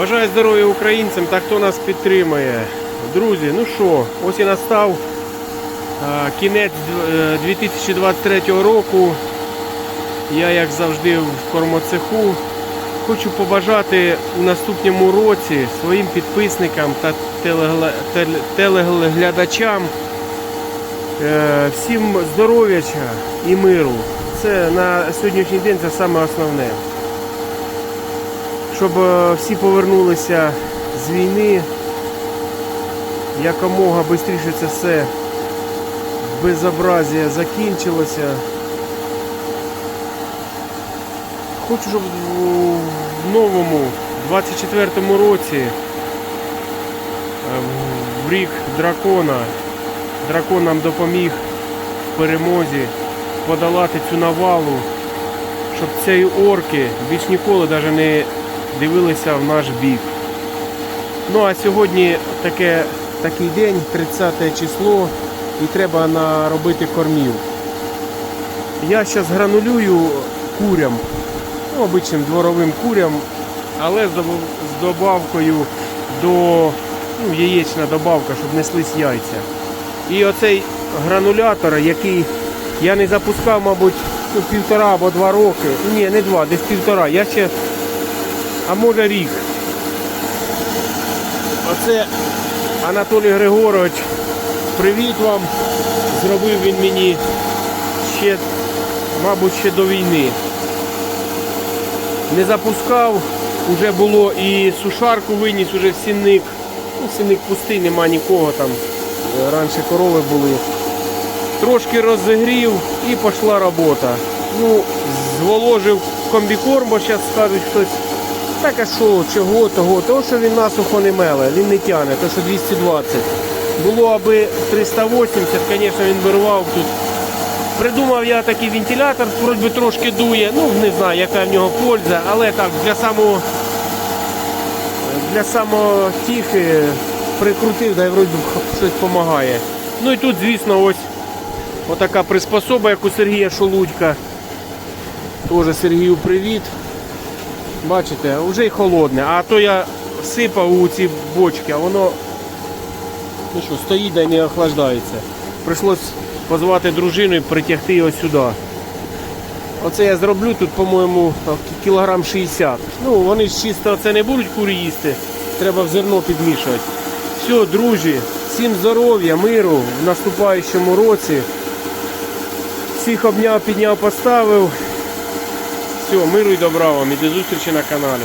Бажаю здоров'я українцям та хто нас підтримує. Друзі, ну що, ось і настав кінець е, 2023 року. Я, як завжди, в кормоцеху. Хочу побажати у наступному році своїм підписникам та телеглядачам е, всім здоров'яча і миру. Це на сьогоднішній день це саме основне щоб е, всі повернулися з війни, якомога швидше це все безобразія закінчилося. Хочу, щоб в новому 24-му році, е, в- рік дракона, дракон нам допоміг в перемозі подолати цю навалу, щоб цієї орки більш ніколи навіть не дивилися в наш бік. Ну а сьогодні таке, такий день, 30 число, і треба наробити кормів. Я зараз гранулюю курям, ну, обичним дворовим курям, але з добавкою до ну, яєчна добавка, щоб неслись яйця. І оцей гранулятор, який я не запускав, мабуть, ну, півтора або два роки. Ні, не два, десь півтора. Я ще а може рік. Оце Анатолій Григорович. Привіт вам. Зробив він мені ще, мабуть, ще до війни. Не запускав, вже було і сушарку виніс уже в сінник. Ну, сінник пустий, нема нікого там. Е, Раніше корови були. Трошки розігрів і пішла робота. Ну, зволожив комбікорм, бо зараз скажуть хтось. Так а що, чого, того, того, що він насухо не меле, він не тягне, то що 220. Було аби 380, звісно, він вирвав тут. Придумав я такий вентилятор, вроді трошки дує, ну не знаю, яка в нього польза, але так, для самого для самотіхи прикрутив, да й вроді щось допомагає. Ну і тут, звісно, ось отака приспособа, як у Сергія Шолудька. Теж Сергію привіт. Бачите, вже й холодне. А то я сипав у ці бочки, а воно ну що, стоїть да й не охлаждається. Прийшлось позвати дружину і притягти його сюди. Оце я зроблю тут, по-моєму, кілограм 60. Ну, вони ж чисто це не будуть курі їсти. Треба в зерно підмішувати. Все, друзі, всім здоров'я, миру в наступаючому році. Всіх обняв, підняв, поставив. Все, миру і добра вам і до зустрічі на каналі.